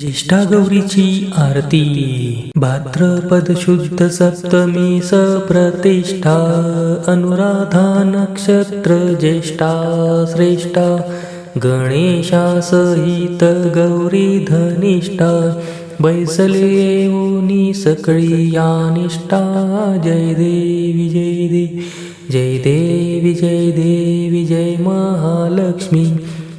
ज्येष्ठा गौरीची आरती. भाद्रपद शुद्ध सप्तमी सप्रतिष्ठा अनुराधा नक्षत्र ज्येष्ठा श्रेष्ठा. गणेशा सहित गौरी धनिष्ठा. बैसले ओनी सकळी या निष्ठा. जय देवी जय देवी जय देवी जय देवी जय महालक्ष्मी.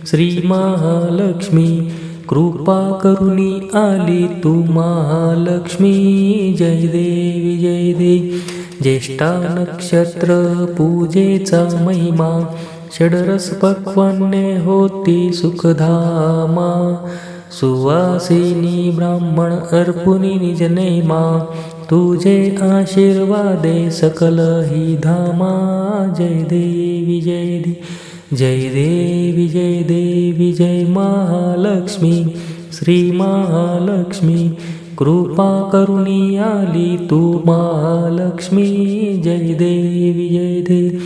श्री महालक्ष्मी. कृपा करुणी आली तू महालक्ष्मी जय देवी जय देवी ज्येष्ठा नक्षत्र पूजेचा महिमा. षडरस पक्वाने होती सुखधामा. सुवासिनी ब्राह्मण अर्पुनी निजनेमा तुझे आशीर्वादे सकल ही धामा. जय देवी जय देवी जय देवी विजय देवी जय महालक्ष्मी श्री महालक्ष्मी कृपा करुणी आली तू महालक्ष्मी जय देवी जय देवी.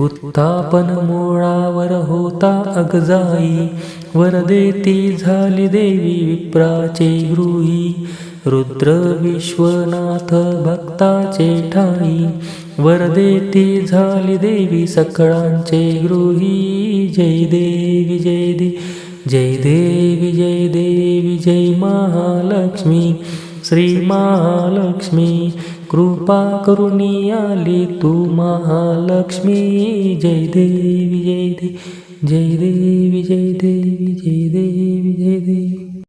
उत्थापन मुळावर होता अगजाई वरदेती झाली देवी विप्राचे गृही रुद्र विश्वनाथ भक्ताचे ठाई. वरदेती झाली देवी सकळांचे गृही. जय देवी जय दे जय देवी जय देवी जय महालक्ष्मी. श्री महालक्ष्मी कृपा करुणी आली तू महालक्ष्मी. जय देवी जय दे जय देवी जय देवी